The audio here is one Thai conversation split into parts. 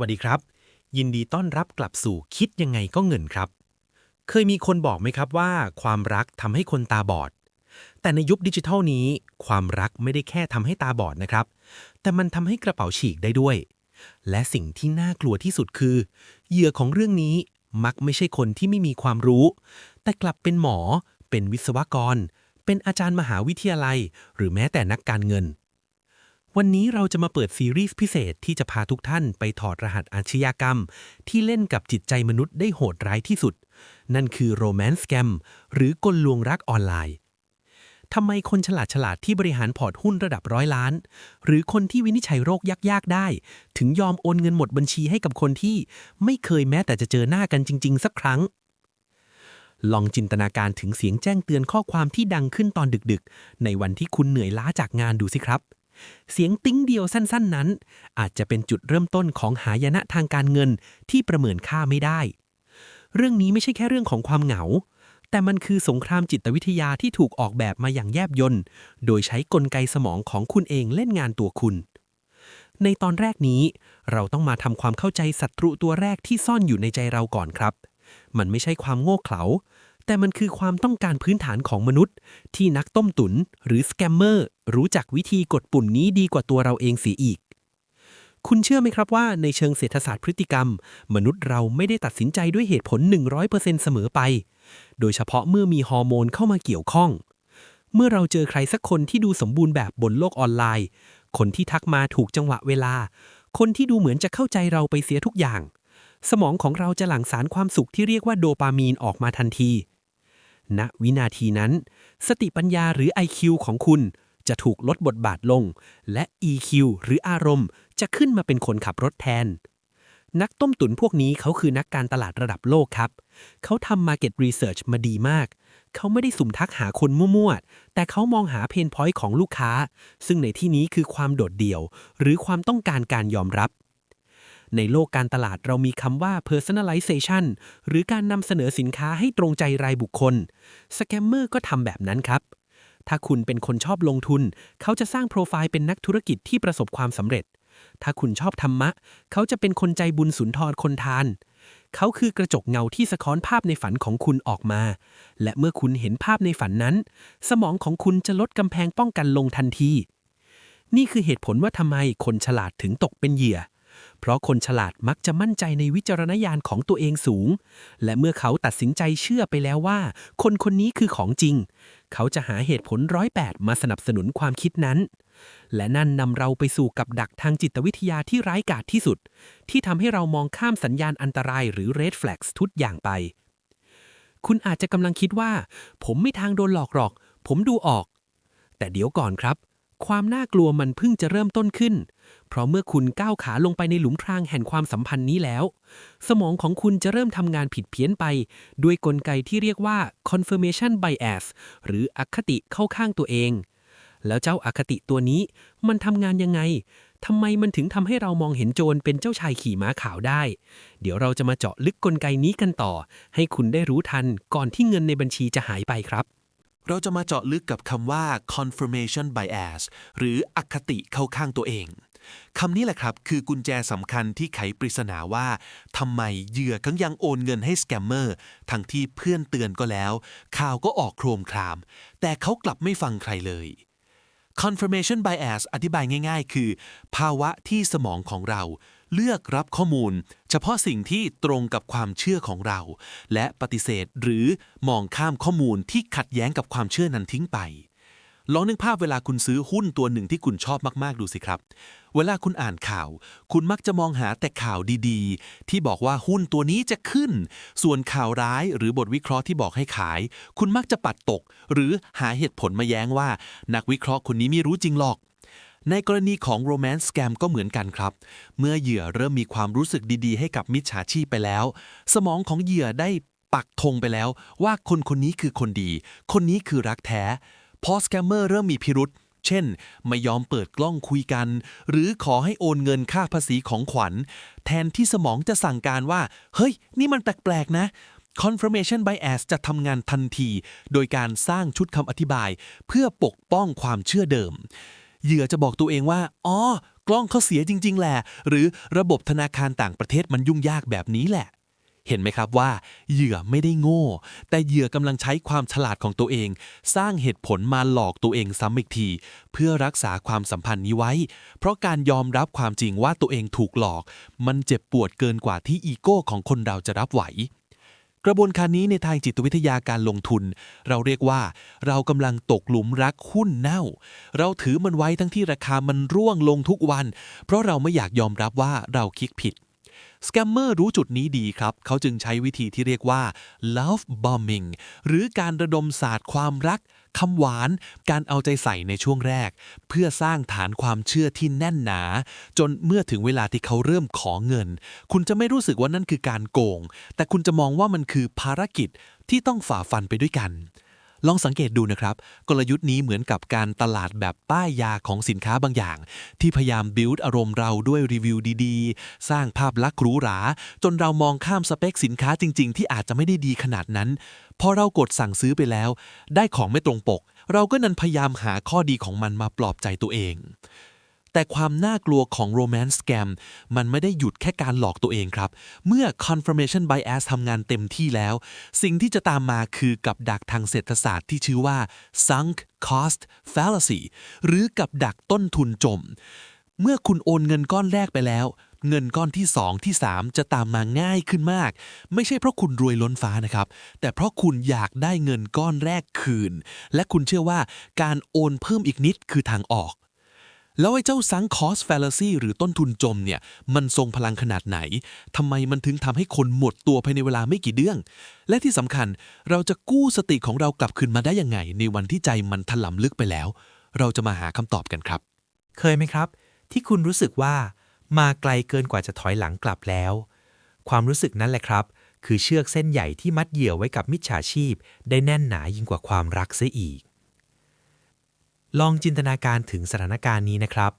วัสดีครับ ยินดีต้อนรับกลับสู่คิดยังไงก็เงินครับ เคยมีคนบอกไหมครับว่า ความรักทำให้คนตาบอด แต่ในยุคดิจิทัลนี้ ความรักไม่ได้แค่ทำให้ตาบอดนะครับ แต่มันทำให้กระเป๋าฉีกได้ด้วย และสิ่งที่น่ากลัวที่สุดคือ เหยื่อของเรื่องนี้มักไม่ใช่คนที่ไม่มีความรู้ แต่กลับเป็นหมอ เป็นวิศวกร เป็นอาจารย์มหาวิทยาลัย หรือแม้แต่นักการเงิน วันนี้เราจะมาเปิดซีรีส์พิเศษที่จะพาทุกท่านไปถอดรหัสอาชญากรรม ที่เล่นกับจิตใจมนุษย์ได้โหดร้ายที่สุด นั่นคือโรแมนต์แกมหรือกลลวงรักออนไลน์ทำไมคนฉลาดฉลาดที่บริหารพอร์ตหุ้นระดับร้อยล้าน หรือคนที่วินิจฉัยโรคยากๆได้ ถึงยอมโอนเงินหมดบัญชีให้กับคนที่ไม่เคยแม้แต่จะเจอหน้ากันจริง ๆ สักครั้ง ลองจินตนาการถึงเสียงแจ้งเตือนข้อความที่ดังขึ้นตอนดึกๆ ในวันที่คุณเหนื่อยล้าจากงานดูสิครับ เสียงติ้งเดียวสั้นๆนั้น อาจจะเป็นจุดเริ่มต้นของหายนะทางการเงินที่ประเมินค่าไม่ได้ เรื่องนี้ไม่ใช่แค่เรื่องของความเหงา แต่มันคือสงครามจิตวิทยาที่ถูกออกแบบมาอย่างแยบยลโดยใช้กลไกสมองของคุณเองเล่นงานตัวคุณ ในตอนแรกนี้ เราต้องมาทำความเข้าใจศัตรูตัวแรกที่ซ่อนอยู่ในใจเราก่อนครับ มันไม่ใช่ความโง่เขลา แต่มันคือความต้องการพื้นฐานของมนุษย์ ที่นักต้มตุนหรือสแกมเมอร์รู้จักวิธีกดปุ่มนี้ดีกว่าตัวเราเองเสียอีก คุณเชื่อไหมครับว่าในเชิงเศรษฐศาสตร์พฤติกรรม มนุษย์เราไม่ได้ตัดสินใจด้วยเหตุผล 100%เสมอไป โดยเฉพาะเมื่อมีฮอร์โมนเข้ามาเกี่ยวข้อง เมื่อเราเจอใครสักคนที่ดูสมบูรณ์แบบบนโลกออนไลน์ คนที่ทักมาถูกจังหวะเวลา คนที่ดูเหมือนจะเข้าใจเราไปเสียทุกอย่างสมองของเราจะหลั่งสารความสุขที่เรียกว่าโดปามีนออกมาทันที ณวินาทีนั้น สติปัญญาหรือ IQ ของคุณจะถูกลดบทบาทลง และ EQ หรืออารมณ์ จะขึ้นมาเป็นคนขับรถแทน นักต้มตุ๋นพวกนี้เขาคือนักการตลาดระดับโลกครับ เขาทำ Market Research มาดีมาก เขาไม่ได้สุ่มทักหาคนมั่วๆ แต่เขามองหาเพนพอยต์ของลูกค้า ซึ่งในที่นี้คือความโดดเดี่ยว หรือความต้องการการยอมรับ ในโลกการตลาดเรามีคำว่า personalization หรือการนำเสนอสินค้าให้ตรงใจรายบุคคล สแกมเมอร์ก็ทำแบบนั้นครับ ถ้าคุณเป็นคนชอบลงทุน เขาจะสร้างโปรไฟล์เป็นนักธุรกิจที่ประสบความสำเร็จ ถ้าคุณชอบธรรมะ เขาจะเป็นคนใจบุญสุนทรคนทาน เขาคือกระจกเงาที่สะท้อนภาพในฝันของคุณออกมา และเมื่อคุณเห็นภาพในฝันนั้น สมองของคุณจะลดกำแพงป้องกันลงทันที นี่คือเหตุผลว่าทำไมคนฉลาดถึงตกเป็นเหยื่อ เพราะคนฉลาดมักจะมั่นใจในวิจารณญาณของตัวเองสูง และเมื่อเขาตัดสินใจเชื่อไปแล้วว่า คนคนนี้คือของจริง เขาจะหาเหตุผลร้อยแปดมาสนับสนุนความคิดนั้น และนั่นนำเราไปสู่กับดักทางจิตวิทยาที่ร้ายกาจที่สุด ที่ทำให้เรามองข้ามสัญญาณอันตรายหรือ red flags ทุกอย่างไป คุณอาจจะกำลังคิดว่า ผมไม่ทางโดนหลอกหรอก ผมดูออก แต่เดี๋ยวก่อนครับ ความน่ากลัวมันเพิ่งจะเริ่มต้นขึ้น เพราะเมื่อคุณก้าวขาลงไปในหลุมพรางแห่งความสัมพันธ์นี้แล้ว สมองของคุณจะเริ่มทำงานผิดเพี้ยนไป ด้วยกลไกที่เรียกว่า confirmation bias หรืออคติเข้าข้างตัวเอง แล้วเจ้าอาคติตัวนี้มันทำงานยังไงทำไมมันถึงทำให้เรามองเห็นโจรเป็นเจ้าชายขี่ม้าขาวได้ เดี๋ยวเราจะมาเจาะลึกกลไกนี้กันต่อ ให้คุณได้รู้ทันก่อนที่เงินในบัญชีจะหายไปครับ เราจะมาเจาะลึกกับคำว่า confirmation bias หรืออคติเข้าข้างตัวเองคำนี้แหละครับ คือกุญแจสำคัญที่ไขปริศนาว่าทำไมเหยื่อกังยังโอนเงินให้สแกมเมอร์ทั้งที่เพื่อนเตือนก็แล้ว ข่าวก็ออกโครมคราม แต่เขากลับไม่ฟังใครเลย confirmation bias อธิบายง่าย ๆ คือ ภาวะที่สมองของเรา เลือกรับข้อมูล เฉพาะสิ่งที่ตรงกับความเชื่อของเรา และปฏิเสธหรือมองข้ามข้อมูลที่ขัดแย้งกับความเชื่อนั้นทิ้งไป ลองนึกภาพเวลาคุณซื้อหุ้นตัวหนึ่งที่คุณชอบมาก ๆ ดูสิครับ เวลาคุณอ่านข่าว คุณมักจะมองหาแต่ข่าวดีๆ ที่บอกว่าหุ้นตัวนี้จะขึ้น ส่วนข่าวร้ายหรือบทวิเคราะห์ที่บอกให้ขาย คุณมักจะปัดตก หรือหาเหตุผลมาแย้งว่า นักวิเคราะห์คนนี้ไม่รู้จริงหรอก ในกรณีของ romance scam ก็เหมือนกันครับ เมื่อเหยื่อเริ่มมีความรู้สึกดีๆ ให้กับมิจฉาชีพไปแล้ว สมองของเหยื่อได้ปักธงไปแล้วว่าคนคนนี้คือคนดี คนนี้คือรักแท้ พอสแกมเมอร์เริ่มมีพิรุษเช่น ไม่ยอมเปิดกล้องคุยกัน หรือขอให้โอนเงินค่าภาษีของขวัญ แทนที่สมองจะสั่งการว่า เฮ้ย นี่มันแปลกๆนะ confirmation bias จะทำงานทันที โดยการสร้างชุดคำอธิบาย เพื่อปกป้องความเชื่อเดิม เหยื่อจะบอกตัวเองว่า อ๋อ กล้องเขาเสียจริง ๆ แหละ หรือระบบธนาคารต่างประเทศมันยุ่งยากแบบนี้แหละ เห็นไหมครับว่า เหยื่อไม่ได้โง่ แต่เหยื่อกำลังใช้ความฉลาดของตัวเอง สร้างเหตุผลมาหลอกตัวเองซ้ำอีกที เพื่อรักษาความสัมพันธ์นี้ไว้ เพราะการยอมรับความจริงว่าตัวเองถูกหลอก มันเจ็บปวดเกินกว่าที่อีโก้ของคนเราจะรับไหว กระบวนการนี้ในทางจิตวิทยาการลงทุน เราเรียกว่า เรากำลังตกหลุมรักหุ้นเน่า เราถือมันไว้ทั้งที่ราคามันร่วงลงทุกวัน เพราะเราไม่อยากยอมรับว่าเราคิดผิดสแกมเมอร์รู้จุดนี้ดีครับ เขาจึงใช้วิธีที่เรียกว่า love bombing หรือการระดมศาสตร์ความรัก คำหวาน การเอาใจใส่ในช่วงแรก เพื่อสร้างฐานความเชื่อที่แน่นหนา จนเมื่อถึงเวลาที่เขาเริ่มขอเงิน คุณจะไม่รู้สึกว่านั่นคือการโกง แต่คุณจะมองว่ามันคือภารกิจที่ต้องฝ่าฟันไปด้วยกัน ลองสังเกตดูนะครับ กลยุทธ์นี้เหมือนกับการตลาดแบบป้ายยาของสินค้าบางอย่าง ที่พยายามบิวต์อารมณ์เราด้วยรีวิวดีๆ สร้างภาพลักษณ์หรูหรา จนเรามองข้ามสเปคสินค้าจริง ๆ ที่อาจจะไม่ได้ดีขนาดนั้น พอเรากดสั่งซื้อไปแล้ว ได้ของไม่ตรงปก เราก็นันพยายามหาข้อดีของมันมาปลอบใจตัวเอง แต่ความน่ากลัวของ romance scam มันไม่ได้หยุดแค่การหลอกตัวเองครับ เมื่อ confirmation bias ทำงานเต็มที่แล้ว สิ่งที่จะตามมาคือกับดักทางเศรษฐศาสตร์ที่ชื่อว่า sunk cost fallacy หรือกับดักต้นทุนจม เมื่อคุณโอนเงินก้อนแรกไปแล้วเงินก้อนที่ 2 ที่ 3 จะตามมาง่ายขึ้นมาก ไม่ใช่เพราะคุณรวยล้นฟ้านะครับ แต่เพราะคุณอยากได้เงินก้อนแรกคืน และคุณเชื่อว่าการโอนเพิ่มอีกนิดคือทางออก แล้วไอ้เจ้าซังคอส fallacy หรือต้นทุนจมเนี่ย มันทรงพลังขนาดไหน ทำไมมันถึงทำให้คนหมดตัวภายในเวลาไม่กี่เดือนและที่สำคัญเราจะกู้สติของเรากลับคืนมาได้ยังไง ในวันที่ใจมันถลำลึกไปแล้ว เราจะมาหาคำตอบกันครับ เคยไหมครับ ที่คุณรู้สึกว่ามาไกลเกินกว่าจะถอยหลังกลับแล้ว ความรู้สึกนั้นแหละครับ คือเชือกเส้นใหญ่ที่มัดเหยื่อไว้กับมิจฉาชีพ ได้แน่นหนายิ่งกว่าความรักเสียอีก ลองจินตนาการถึงสถานการณ์นี้นะครับ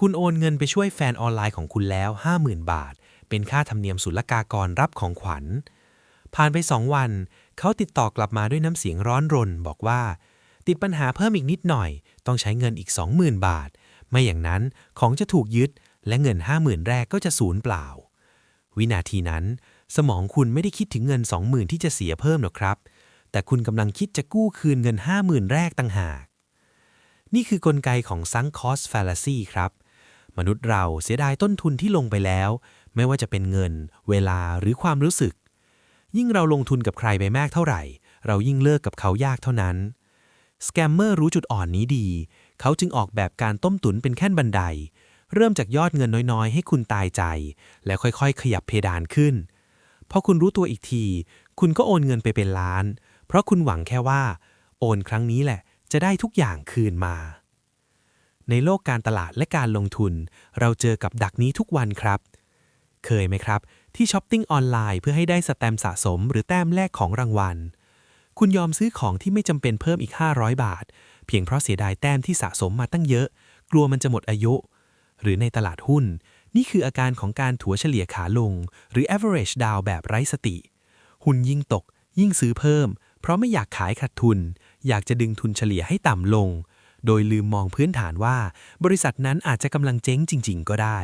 คุณโอนเงินไปช่วยแฟนออนไลน์ของคุณแล้ว 50,000 บาท เป็นค่าธรรมเนียมศุลกากรรับของขวัญ ผ่านไป 2 วัน เขาติดต่อกลับมาด้วยน้ำเสียงร้อนรน บอกว่า ติดปัญหาเพิ่มอีกนิดหน่อย ต้องใช้เงินอีก 20,000 บาท ไม่อย่างนั้นของจะถูกยึด และเงิน 50,000 แรกก็จะสูญเปล่า วินาทีนั้น สมองคุณไม่ได้คิดถึงเงิน 20,000 ที่จะเสียเพิ่มหรอกครับ แต่คุณกำลังคิดจะกู้คืนเงิน 50,000 แรกต่างหาก นี่คือกลไกของ sunk cost fallacy ครับ มนุษย์เราเสียดายต้นทุนที่ลงไปแล้ว ไม่ว่าจะเป็นเงิน เวลาหรือความรู้สึก ยิ่งเราลงทุนกับใครไปมากเท่าไหร่ เรายิ่งเลิกกับเขายากเท่านั้นสแกมเมอร์รู้จุดอ่อนนี้ดี เขาจึงออกแบบการต้มตุ๋นเป็นแค่นบันได เริ่มจากยอดเงินน้อยๆ ให้คุณตายใจ แล้วค่อยๆ ขยับเพดานขึ้นพอคุณรู้ตัวอีกที คุณก็โอนเงินไปเป็นล้าน เพราะคุณหวังแค่ว่า โอนครั้งนี้แหละ จะได้ทุกอย่างคืนมา ในโลกการตลาดและการลงทุน เราเจอกับดักนี้ทุกวันครับ เคยไหมครับ ที่ช้อปปิ้งออนไลน์เพื่อให้ได้สแตมสะสม หรือแต้มแลกของรางวัล คุณยอมซื้อของที่ไม่จำเป็นเพิ่มอีก 500 บาท เพียงเพราะเสียดายแต้มที่สะสมมาตั้งเยอะ กลัวมันจะหมดอายุ หรือในตลาดหุ้น นี่คืออาการของการถัวเฉลี่ยขาลง หรือ average down แบบไร้สติ หุ้นยิ่งตก ยิ่งซื้อเพิ่ม เพราะไม่อยากขายขาดทุน อยากจะดึงทุนเฉลี่ยให้ต่ำลง โดยลืมมองพื้นฐานว่า บริษัทนั้นอาจจะกำลังเจ๊งจริง ๆ ก็ได้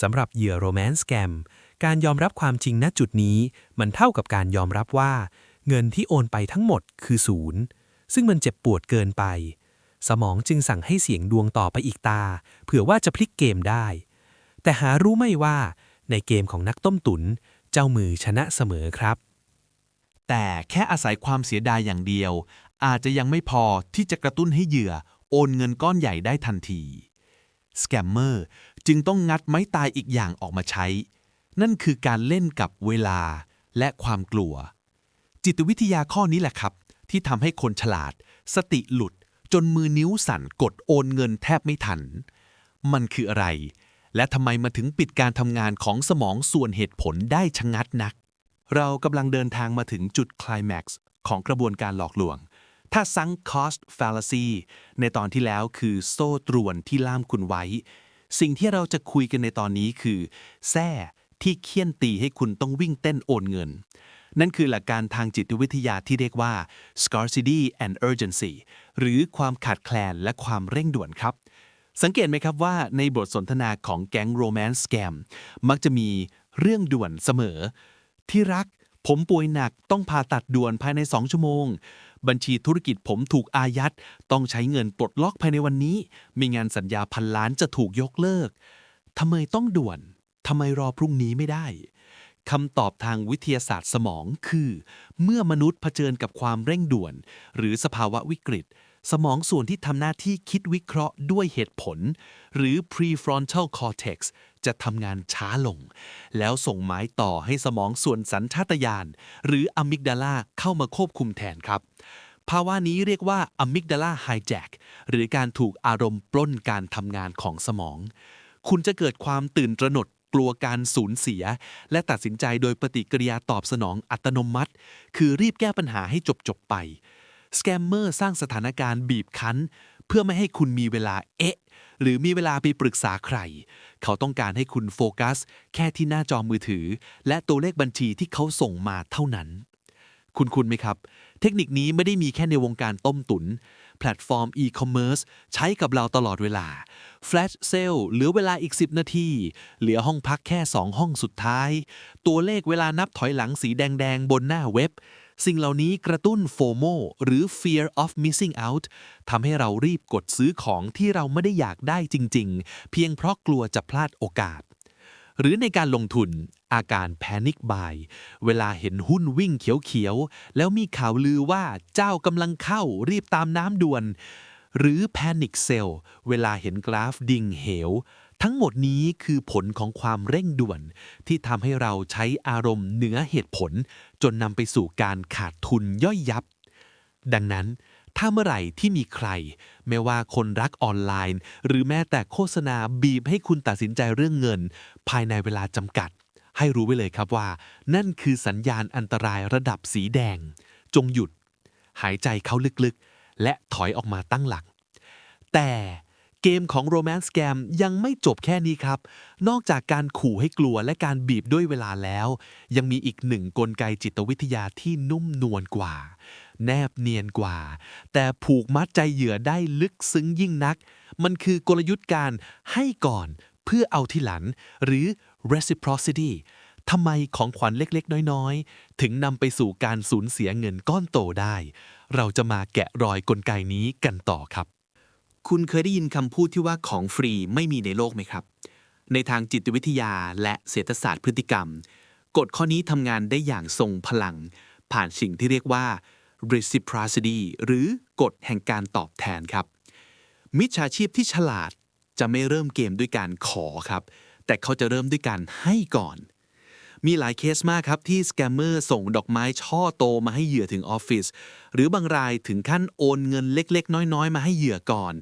สำหรับเหยื่อโรแมนต์สแกมการยอมรับความจริงณจุดนี้ มันเท่ากับการยอมรับว่า เงินที่โอนไปทั้งหมดคือศูนย์ซึ่งมันเจ็บปวดเกินไป สมองจึงสั่งให้เสียงดวงต่อไปอีกตา เผื่อว่าจะพลิกเกมได้ แต่หารู้ไม่ว่า ในเกมของนักต้มตุน เจ้ามือชนะเสมอครับ แต่แค่อาศัยความเสียดายอย่างเดียว อาจจะยังไม่พอที่จะกระตุ้นให้เหยื่อโอนเงินก้อนใหญ่ได้ทันทีสแกมเมอร์จึงต้องงัดไม้ตายอีกอย่างออกมาใช้ นั่นคือการเล่นกับเวลาและความกลัว จิตวิทยาข้อนี้แหละครับ ที่ทำให้คนฉลาด สติหลุด จนมือนิ้วสั่นกดโอนเงินแทบไม่ทัน มันคืออะไร และทำไมมาถึงปิดการทำงานของสมองส่วนเหตุผลได้ชะงัดนัก เรากำลังเดินทางมาถึงจุดคลแม็กซ์ของกระบวนการหลอกลวง ถ้า sunk cost fallacy ในตอนที่แล้วคือโซ่ตรวนที่ล่ามคุณไว้ สิ่งที่เราจะคุยกันในตอนนี้คือ แส้ที่เคี่ยนตีให้คุณต้องวิ่งเต้นโอนเงิน นั่นคือหลักการทางจิตวิทยาที่เรียกว่า scarcity and urgency หรือความขาดแคลนและความเร่งด่วนครับ สังเกตไหมครับว่าในบทสนทนาของแก๊งโรแมนต์แกมมักจะมีเรื่องด่วนเสมอ ที่รัก ผมป่วยหนักต้องผ่าตัดด่วนภายใน2ชั่วโมง บัญชีธุรกิจผมถูกอายัด ต้องใช้เงินปลดล็อกภายในวันนี้ มีงานสัญญาพันล้านจะถูกยกเลิกทำไมต้องด่วนทำไมรอพรุ่งนี้ไม่ได้คำตอบทางวิทยาศาสตร์สมองคือ เมื่อมนุษย์เผชิญกับความเร่งด่วน หรือสภาวะวิกฤต สมองส่วนที่ทำหน้าที่คิดวิเคราะห์ด้วยเหตุผล หรือ prefrontal cortex จะทำงานช้าลง แล้วส่งหมายต่อให้สมองส่วนสัญชาตญาณหรืออะมิกดาลาเข้ามาควบคุมแทนครับ ภาวะนี้เรียกว่าอะมิกดาลาไฮแจ็คหรือการถูกอารมณ์ปล้นการทำงานของสมอง คุณจะเกิดความตื่นตระหนกกลัวการสูญเสีย และตัดสินใจโดยปฏิกิริยาตอบสนองอัตโนมัติ คือรีบแก้ปัญหาให้จบจบๆไป สแกมเมอร์สร้างสถานการณ์บีบคั้น เพื่อไม่ให้คุณมีเวลาเอ๊ะ หรือมีเวลาไปปรึกษาใคร เขาต้องการให้คุณโฟกัส แค่ที่หน้าจอมือถือ และตัวเลขบัญชีที่เขาส่งมาเท่านั้น คุณคุณไหมครับ เทคนิคนี้ไม่ได้มีแค่ในวงการต้มตุนแพลตฟอร์มอีคอมเมิร์ซใช้กับเราตลอดเวลา Flash Sale เหลือเวลาอีก 10 นาที เหลือห้องพักแค่ 2 ห้องสุดท้าย ตัวเลขเวลานับถอยหลังสีแดง ๆ บนหน้าเว็บ สิ่งเหล่านี้กระตุ้น FOMO หรือ Fear of Missing Out ทำให้เรารีบกดซื้อของที่เราไม่ได้อยากได้จริง ๆ เพียงเพราะกลัวจะพลาดโอกาส หรือในการลงทุนอาการแพนิคบาย เวลาเห็นหุ้นวิ่งเขียวๆ แล้วมีข่าวลือว่าเจ้ากำลังเข้ารีบตามน้ำด่วน หรือแพนิคเซลเวลาเห็นกราฟดิ่งเหว ทั้งหมดนี้คือผลของความเร่งด่วน ที่ทำให้เราใช้อารมณ์เหนือเหตุผล จนนำไปสู่การขาดทุนย่อยยับ ดังนั้น ถ้าเมื่อไหร่ที่มีใคร ไม่ว่าคนรักออนไลน์ หรือแม้แต่โฆษณาบีบให้คุณตัดสินใจเรื่องเงิน ภายในเวลาจำกัด ให้รู้ไว้เลยครับว่า นั่นคือสัญญาณอันตรายระดับสีแดง จงหยุด หายใจเข้าลึกๆ และถอยออกมาตั้งหลัก แต่ เกมของ Romance Scam ยังไม่จบแค่นี้ครับ นอกจากการขู่ให้กลัวและการบีบด้วยเวลาแล้ว ยังมีอีกหนึ่งกลไกจิตวิทยาที่นุ่มนวลกว่า แนบเนียนกว่า แต่ผูกมัดใจเหยื่อได้ลึกซึ้งยิ่งนัก มันคือกลยุทธ์การให้ก่อนเพื่อเอาที่หลัง หรือ reciprocity ทำไมของขวัญเล็กๆ น้อยๆ ถึงนำไปสู่การสูญเสียเงินก้อนโตได้ เราจะมาแกะรอยกลไกนี้กันต่อครับ คุณเคยได้ยินคำพูดที่ว่าของฟรีไม่มีในโลกไหมครับ ในทางจิตวิทยาและเศรษฐศาสตร์พฤติกรรม กฎข้อนี้ทำงานได้อย่างทรงพลัง ผ่านสิ่งที่เรียกว่า reciprocity หรือกฎแห่งการตอบแทนครับ มิจฉาชีพที่ฉลาดจะไม่เริ่มเกมด้วยการขอครับ แต่เขาจะเริ่มด้วยการให้ก่อน มีหลายเคสมากครับที่สแกมเมอร์ส่งดอกไม้ช่อโตมาให้เหยื่อถึงออฟฟิศหรือบางรายถึงขั้นโอนเงินเล็กๆ น้อยๆ มาให้เหยื่อก่อน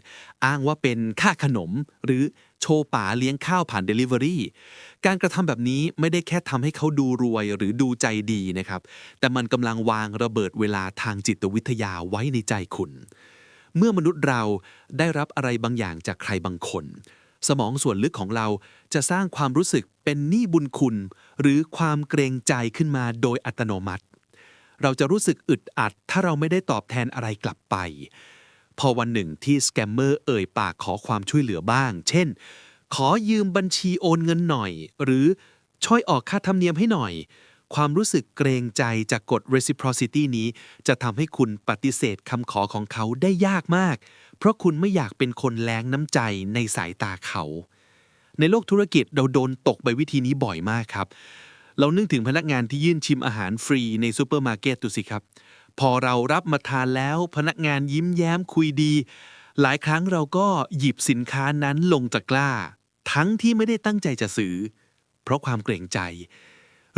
อ้างว่าเป็นค่าขนม หรือโชว์ป๋าเลี้ยงข้าวผ่าน Delivery การกระทำแบบนี้ไม่ได้แค่ทำให้เขาดูรวยหรือดูใจดีนะครับ แต่มันกำลังวางระเบิดเวลาทางจิตวิทยาไว้ในใจคุณ เมื่อมนุษย์เราได้รับอะไรบางอย่างจากใครบางคน สมองส่วนลึกของเราจะสร้างความรู้สึกเป็นหนี้บุญคุณ หรือความเกรงใจขึ้นมาโดยอัตโนมัติ เราจะรู้สึกอึดอัด ถ้าเราไม่ได้ตอบแทนอะไรกลับไป พอวันหนึ่งที่สแกมเมอร์เอ่ยปากขอความช่วยเหลือบ้าง เช่น ขอยืมบัญชีโอนเงินหน่อย หรือช่วยออกค่าธรรมเนียมให้หน่อย ความรู้สึกเกรงใจจากกฎ reciprocity นี้ จะทำให้คุณปฏิเสธคำขอของเขาได้ยากมาก เพราะคุณไม่อยากเป็นคนแรงน้ำใจในสายตาเขา ในโลกธุรกิจเราโดนตกไปวิธีนี้บ่อยมากครับ เรานึกถึงพนักงานที่ยื่นชิมอาหารฟรีในซูเปอร์มาร์เก็ตดูสิครับ พอเรารับมาทานแล้วพนักงานยิ้มแย้มคุยดี หลายครั้งเราก็หยิบสินค้านั้นลงตะกร้า ทั้งที่ไม่ได้ตั้งใจจะซื้อ เพราะความเกรงใจ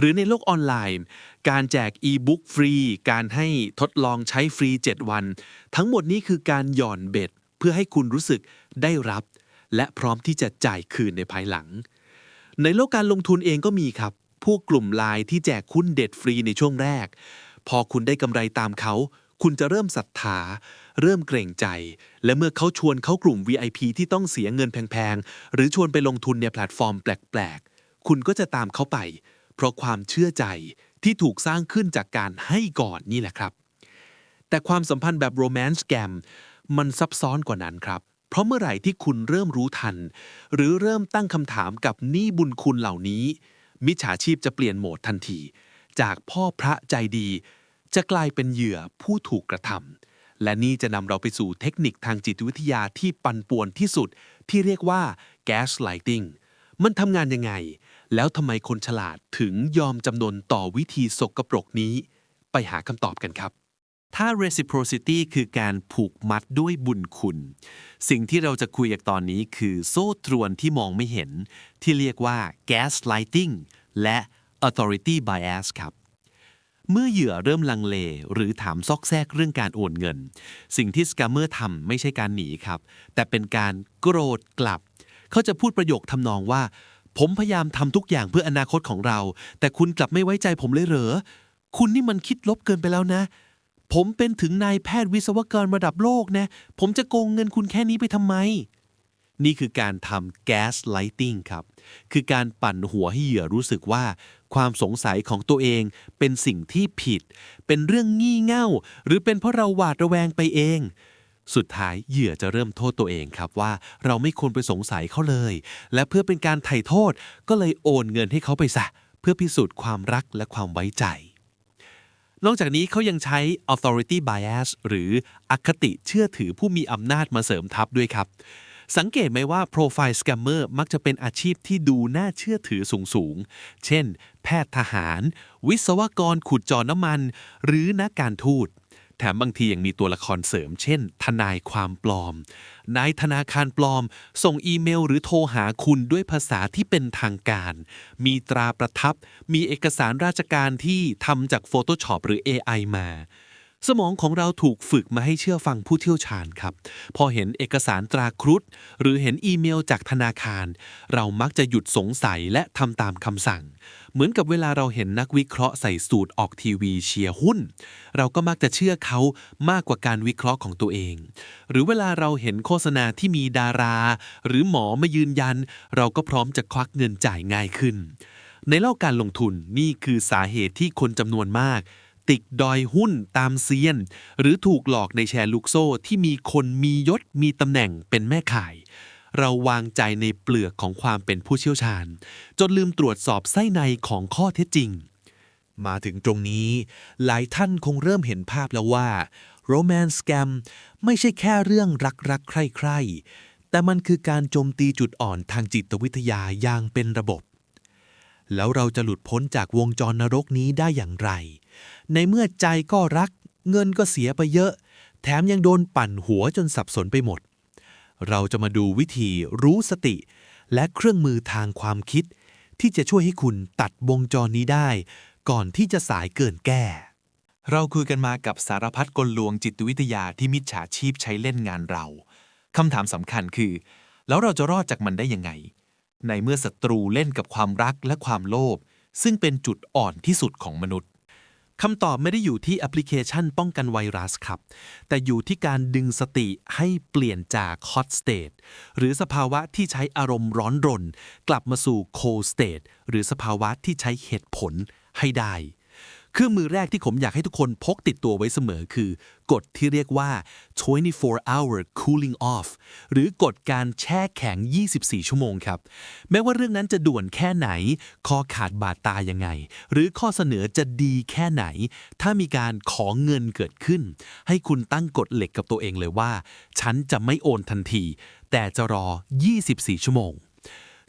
หรือในโลกออนไลน์ การแจกอีบุ๊กฟรี การให้ทดลองใช้ฟรี 7 วัน ทั้งหมดนี้คือการหย่อนเบ็ด เพื่อให้คุณรู้สึกได้รับ และพร้อมที่จะจ่ายคืนในภายหลัง ในโลกการลงทุนเองก็มีครับ พวกกลุ่มไลน์ที่แจกหุ้นเด็ดฟรีในช่วงแรก พอคุณได้กำไรตามเขาคุณจะเริ่มศรัทธา เริ่มเกรงใจ และเมื่อเขาชวนเขากลุ่ม VIP ที่ต้องเสียเงินแพง ๆ หรือชวนไปลงทุนในแพลตฟอร์มแปลก ๆ คุณก็จะตามเขาไป เพราะความเชื่อใจที่ถูกสร้างขึ้นจากการให้ก่อนนี่แหละครับ แต่ความสัมพันธ์แบบโรแมนต์แกมมันซับซ้อนกว่านั้นครับ เพราะเมื่อไหร่ที่คุณเริ่มรู้ทัน หรือเริ่มตั้งคำถามกับหนี้บุญคุณเหล่านี้ มิจฉาชีพจะเปลี่ยนโหมดทันที จากพ่อพระใจดี จะกลายเป็นเหยื่อผู้ถูกกระทำและนี่จะนำเราไปสู่เทคนิคทางจิตวิทยาที่ปั่นป่วนที่สุด ที่เรียกว่า gaslighting มันทำงานยังไง แล้วทำไมคนฉลาดถึงยอมจำนนต่อวิธีสกปรกนี้ ไปหาคำตอบกันครับ ถ้า reciprocity คือการผูกมัดด้วยบุญคุณ สิ่งที่เราจะคุยกันตอนนี้คือโซ่ตรวนที่มองไม่เห็น ที่เรียกว่า gaslighting และ authority bias ครับเมื่อเหยื่อเริ่มลังเล หรือถามซอกแซกเรื่องการโอนเงิน สิ่งที่สแกมเมอร์ทำไม่ใช่การหนีครับ แต่เป็นการโกรธกลับ เขาจะพูดประโยคทำนองว่า ผมพยายามทำทุกอย่างเพื่ออนาคตของเรา แต่คุณกลับไม่ไว้ใจผมเลยเหรอ คุณนี่มันคิดลบเกินไปแล้วนะ ผมเป็นถึงนายแพทย์วิศวกรระดับโลกนะ ผมจะโกงเงินคุณแค่นี้ไปทำไม นี่คือการทำ gaslighting ครับ คือการปั่นหัวให้เหยื่อรู้สึกว่า ความสงสัยของตัวเองเป็นสิ่งที่ผิด เป็นเรื่องงี่เง่า หรือเป็นเพราะเราหวาดระแวงไปเอง สุดท้ายเหยื่อจะเริ่มโทษตัวเองครับว่าเราไม่ควรไปสงสัยเขาเลย และเพื่อเป็นการไถ่โทษก็เลยโอนเงินให้เขาไปซะ เพื่อพิสูจน์ความรักและความไว้ใจ นอกจากนี้เขายังใช้ authority bias หรืออคติเชื่อถือผู้มีอำนาจมาเสริมทัพด้วยครับ สังเกตไหมว่า profile scammer มักจะเป็นอาชีพที่ดูน่าเชื่อถือสูงๆเช่น แพทย์ทหาร วิศวกรขุดเจอน้ำมัน หรือนักการทูต แถมบางทียังมีตัวละครเสริม เช่น ทนายความปลอม นายธนาคารปลอม ส่งอีเมลหรือโทรหาคุณด้วยภาษาที่เป็นทางการ มีตราประทับ มีเอกสารราชการที่ทำจาก Photoshop หรือ AI มาสมองของเราถูกฝึกมาให้เชื่อฟังผู้เชี่ยวชาญครับ พอเห็นเอกสารตราครุฑหรือเห็นอีเมลจากธนาคาร เรามักจะหยุดสงสัยและทำตามคำสั่ง เหมือนกับเวลาเราเห็นนักวิเคราะห์ใส่สูตรออกทีวีเชียร์หุ้น เราก็มักจะเชื่อเขามากกว่าการวิเคราะห์ของตัวเอง หรือเวลาเราเห็นโฆษณาที่มีดารา หรือหมอมายืนยัน เราก็พร้อมจะควักเงินจ่ายง่ายขึ้น ในโลกการลงทุนนี่คือสาเหตุที่คนจำนวนมากติดดอยหุ้นตามเซียน หรือถูกหลอกในแชร์ลูกโซ่ที่มีคนมียศมีตำแหน่งเป็นแม่ข่าย เราวางใจในเปลือกของความเป็นผู้เชี่ยวชาญ จนลืมตรวจสอบไส้ในของข้อเท็จจริง มาถึงตรงนี้ หลายท่านคงเริ่มเห็นภาพแล้วว่า Romance Scam ไม่ใช่แค่เรื่องรักรักใคร่ใคร่แต่มันคือการโจมตีจุดอ่อนทางจิตวิทยาอย่างเป็นระบบ แล้วเราจะหลุดพ้นจากวงจรนรกนี้ได้อย่างไร ในเมื่อใจก็รัก เงินก็เสียไปเยอะ แถมยังโดนปั่นหัวจนสับสนไปหมด เราจะมาดูวิธีรู้สติ และเครื่องมือทางความคิด ที่จะช่วยให้คุณตัดวงจรนี้ได้ ก่อนที่จะสายเกินแก้ เราคุยกันมากับสารพัดกลลวงจิตวิทยาที่มิจฉาชีพใช้เล่นงานเราคำถามสำคัญคือ แล้วเราจะรอดจากมันได้ยังไง ในเมื่อศัตรูเล่นกับความรักและความโลภซึ่งเป็นจุดอ่อนที่สุดของมนุษย์ คำตอบไม่ได้อยู่ที่แอปพลิเคชันป้องกันไวรัสครับ แต่อยู่ที่การดึงสติให้เปลี่ยนจาก hot state หรือสภาวะที่ใช้อารมณ์ร้อนรน กลับมาสู่ cold state หรือสภาวะที่ใช้เหตุผลให้ได้ เครื่องมือแรกที่ผมอยากให้ทุกคนพกติดตัวไว้เสมอคือ กฎที่เรียกว่า 24 hour cooling off หรือกฎการแช่แข็ง 24 ชั่วโมงครับ แม้ว่าเรื่องนั้นจะด่วนแค่ไหน คอขาดบาดตายยังไง หรือข้อเสนอจะดีแค่ไหน ถ้ามีการขอเงินเกิดขึ้น ให้คุณตั้งกฎเหล็กกับตัวเองเลยว่า ฉันจะไม่โอนทันที แต่จะรอ 24 ชั่วโมง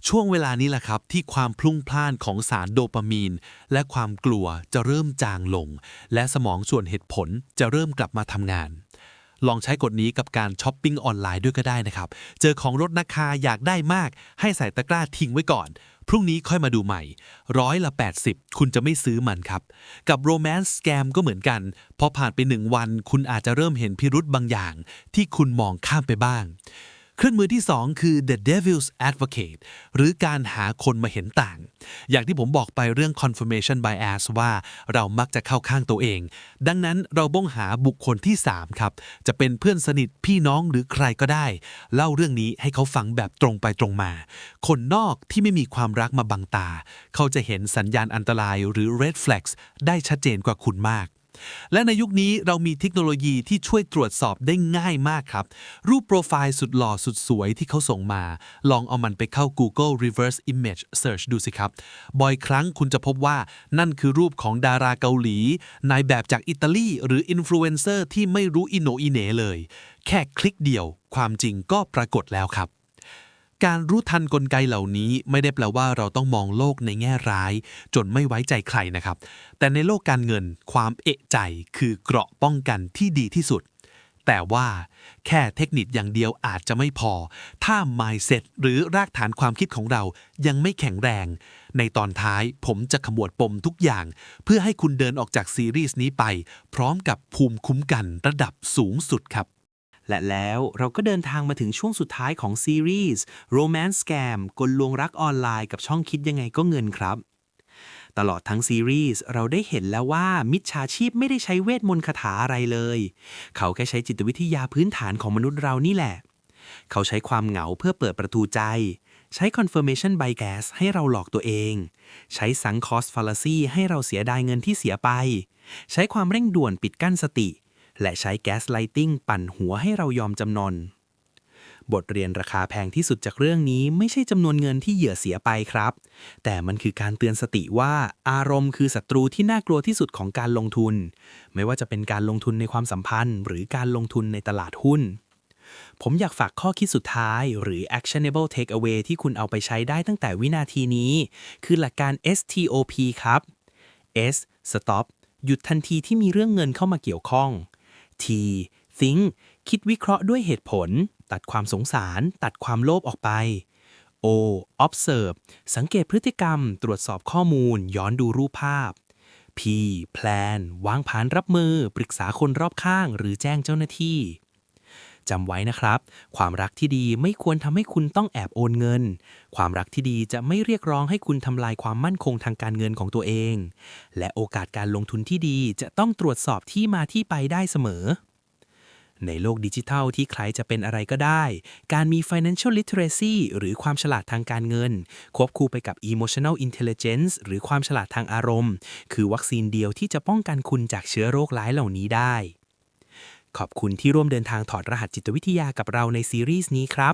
ช่วงเวลานี้แหละครับที่ความพลุ่งพล่านของสารโดปามีน และความกลัวจะเริ่มจางลง และสมองส่วนเหตุผลจะเริ่มกลับมาทำงาน ลองใช้กฎนี้กับการช้อปปิ้งออนไลน์ด้วยก็ได้นะครับ เจอของลดราคาอยากได้มาก ให้ใส่ตะกร้าทิ้งไว้ก่อน พรุ่งนี้ค่อยมาดูใหม่ ร้อยละ 80 คุณจะไม่ซื้อมันครับ กับ Romance Scam ก็เหมือนกันพอผ่านไปหนึ่งวัน คุณอาจจะเริ่มเห็นพิรุธบางอย่าง ที่คุณมองข้ามไปบ้าง เครื่องมือที่ 2 คือ the devil's advocate หรือการหาคนมาเห็นต่าง อย่างที่ผมบอกไปเรื่อง confirmation bias ว่าเรามักจะเข้าข้างตัวเอง ดังนั้นเราบ้องหาบุคคลที่ 3 ครับ จะเป็นเพื่อนสนิทพี่น้องหรือใครก็ได้ เล่าเรื่องนี้ให้เขาฟังแบบตรงไปตรงมา คนนอกที่ไม่มีความรักมาบังตา เขาจะเห็นสัญญาณอันตรายหรือ red flags ได้ชัดเจนกว่าคุณมาก และในยุคนี้เรามีเทคโนโลยีที่ช่วยตรวจสอบได้ง่ายมากครับ รูปโปรไฟล์สุดหล่อสุดสวยที่เขาส่งมา ลองเอามันไปเข้า Google Reverse Image Search ดูสิครับ บ่อยครั้งคุณจะพบว่านั่นคือรูปของดาราเกาหลี นายแบบจากอิตาลีหรืออินฟลูเอนเซอร์ที่ไม่รู้อิโนอิเนเลย แค่คลิกเดียว ความจริงก็ปรากฏแล้วครับ การรู้ทันกลไกเหล่านี้ไม่ได้แปลว่าเราต้องมองโลกในแง่ร้าย จนไม่ไว้ใจใครนะครับ แต่ในโลกการเงินความเอะใจคือเกราะป้องกันที่ดีที่สุด แต่ว่าแค่เทคนิคอย่างเดียวอาจจะไม่พอ ถ้า mindset หรือรากฐานความคิดของเรายังไม่แข็งแรง ในตอนท้ายผมจะขมวดปมทุกอย่าง เพื่อให้คุณเดินออกจากซีรีส์นี้ไป พร้อมกับภูมิคุ้มกันระดับสูงสุดครับ และแล้วเราก็เดินทางมาถึงช่วงสุดท้ายของซีรีส์ Romance Scam กลลวงรักออนไลน์กับช่องคิดยังไงก็เงินครับ ตลอดทั้งซีรีส์เราได้เห็นแล้วว่ามิจฉาชีพไม่ได้ใช้เวทมนต์คาถาอะไรเลย เขาแค่ใช้จิตวิทยาพื้นฐานของมนุษย์เรานี่แหละ เขาใช้ความเหงาเพื่อเปิดประตูใจ ใช้ confirmation bias ให้เราหลอกตัวเอง ใช้ sunk cost fallacy ให้เราเสียดายเงินที่เสียไป ใช้ความเร่งด่วนปิดกั้นสติ และใช้ gaslighting ปั่นหัวให้เรายอมจำนน บทเรียนราคาแพงที่สุดจากเรื่องนี้ไม่ใช่จำนวนเงินที่เหยื่อเสียไปครับ แต่มันคือการเตือนสติว่าอารมณ์คือศัตรูที่น่ากลัวที่สุดของการลงทุน ไม่ว่าจะเป็นการลงทุนในความสัมพันธ์ หรือการลงทุนในตลาดหุ้นผมอยากฝากข้อคิดสุดท้ายหรือ actionable takeaway ที่คุณเอาไปใช้ได้ตั้งแต่วินาทีนี้ คือหลักการ STOP ครับ S stop หยุดทันทีที่มีเรื่องเงินเข้ามาเกี่ยวข้อง T think คิดวิเคราะห์ด้วยเหตุผล ตัดความสงสาร ตัดความโลภออกไป O observe สังเกตพฤติกรรม ตรวจสอบข้อมูล ย้อนดูรูปภาพ P plan วางแผนรับมือ ปรึกษาคนรอบข้าง หรือแจ้งเจ้าหน้าที่ จำไว้นะครับ ความรักที่ดีไม่ควรทำให้คุณต้องแอบโอนเงิน ความรักที่ดีจะไม่เรียกร้องให้คุณทำลายความมั่นคงทางการเงินของตัวเอง และโอกาสการลงทุนที่ดีจะต้องตรวจสอบที่มาที่ไปได้เสมอในโลกดิจิทัลที่ใครจะเป็นอะไรก็ได้ การมี financial literacy หรือความฉลาดทางการเงิน ควบคู่ไปกับ emotional intelligence หรือความฉลาดทางอารมณ์ คือวัคซีนเดียวที่จะป้องกันคุณจากเชื้อโรคร้ายเหล่านี้ได้ ขอบคุณที่ร่วมเดินทางถอดรหัสจิตวิทยากับเราในซีรีส์นี้ครับ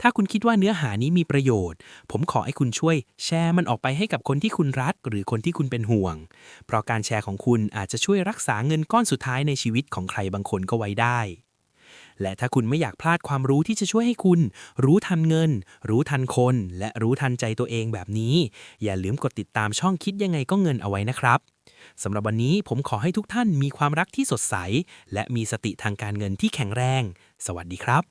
ถ้าคุณคิดว่าเนื้อหานี้มีประโยชน์ ผมขอให้คุณช่วยแชร์มันออกไปให้กับคนที่คุณรัก หรือคนที่คุณเป็นห่วง เพราะการแชร์ของคุณอาจจะช่วยรักษาเงินก้อนสุดท้ายในชีวิตของใครบางคนก็ไว้ได้และถ้าคุณไม่อยากพลาดความรู้ที่จะช่วยให้คุณ รู้ทันเงิน รู้ทันคน และรู้ทันใจตัวเองแบบนี้ อย่าลืมกดติดตามช่องคิดยังไงก็เงินเอาไว้นะครับ สำหรับวันนี้ผมขอให้ทุกท่านมีความรักที่สดใส และมีสติทางการเงินที่แข็งแรง สวัสดีครับ